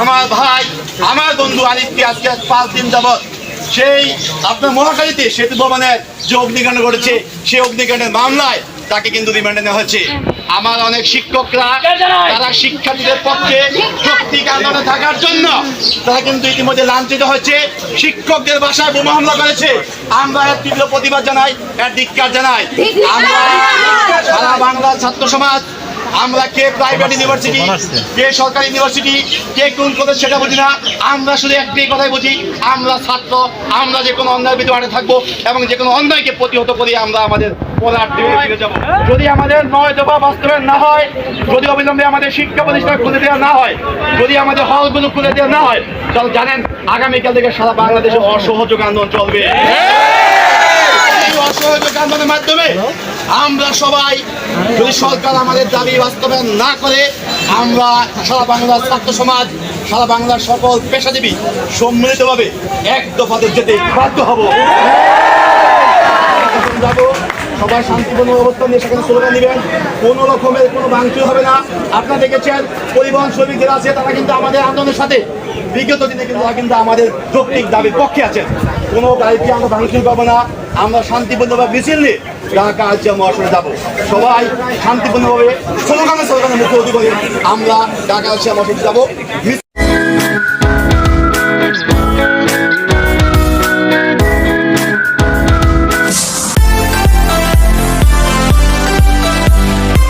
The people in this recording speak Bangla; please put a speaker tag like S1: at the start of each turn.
S1: আমার ভাই, আমার বন্ধু আজকে পাঁচ দিন যাবৎ সেই আপনার মহাকালীতে সেতু ভবনের যে অগ্নিকাণ্ড ঘটেছে সেই অগ্নিকাণ্ডের মামলায় তাকে কিন্তু রিমান্ডে নেওয়া হয়েছে। আমার অনেক শিক্ষকরা, তারা শিক্ষার্থীদের পক্ষে আন্দোলনে থাকার জন্য তারা কিন্তু ইতিমধ্যে লাঞ্ছিত হয়েছে। শিক্ষকদের বাসায় বোমা হামলা করেছে। আমরা এর তীব্র প্রতিবাদ জানাই এর ধিক্কার জানাই। আমরা সারা বাংলার ছাত্র সমাজ আমরা কে প্রাইভেট ইউনিভার্সিটি কে সরকারি ইউনিভার্সিটি কে কোন কলেজ সেটা বুঝি না। আমরা শুধু একটাই কথাই বুঝি আমরা ছাত্র আমরা যে কোনো অন্যায় বিধবারে থাকব এবং যে কোনো অন্যায়কে প্রতিহত করে আমরা আমাদের যদি আমাদের নয় দফা বাস্তবায়ন না হয় যদি অবিলম্বে আমাদের শিক্ষা প্রতিষ্ঠান খুলে দেওয়া না হয় যদি আমাদের হলগুলো খুলে দেওয়া না হয় তাহলে জানেন আগামীকাল থেকে সারা বাংলাদেশে অসহযোগ আন্দোলন চলবে। অসহযোগ আন্দোলনের মাধ্যমে আমরা সবাই যদি সরকার আমাদের দাবি বাস্তবায়ন না করে আমরা সারা বাংলার ছাত্র সমাজ সারা বাংলার সকল পেশাজীবী সম্মিলিতভাবে এক দফাতে যেতে বাধ্য হব। যাব সবাই শান্তিপূর্ণ অবস্থান নিয়ে সেখানে স্লোগান দিবেন। কোনো রকমের কোনো ভাঙচুর হবে না। আপনারা দেখেছেন পরিবহন শ্রমিক যারা আছে তারা কিন্তু আমাদের আন্দোলনের সাথে বিগত দিনে কিন্তু তারা কিন্তু আমাদের যৌক্তিক দাবির পক্ষে আছেন। কোনো গাড়িতে আমরা ভাঙচুর পাবো না। আমরা শান্তিপূর্ণভাবে মিছিল নিয়ে ঢাকা আজ মহাসনে যাব। সবাই শান্তিপূর্ণভাবে স্লোগানে স্লোগানে মুখ্যমন্ত্রী আমরা ঢাকা আজ মহাসনে যাব।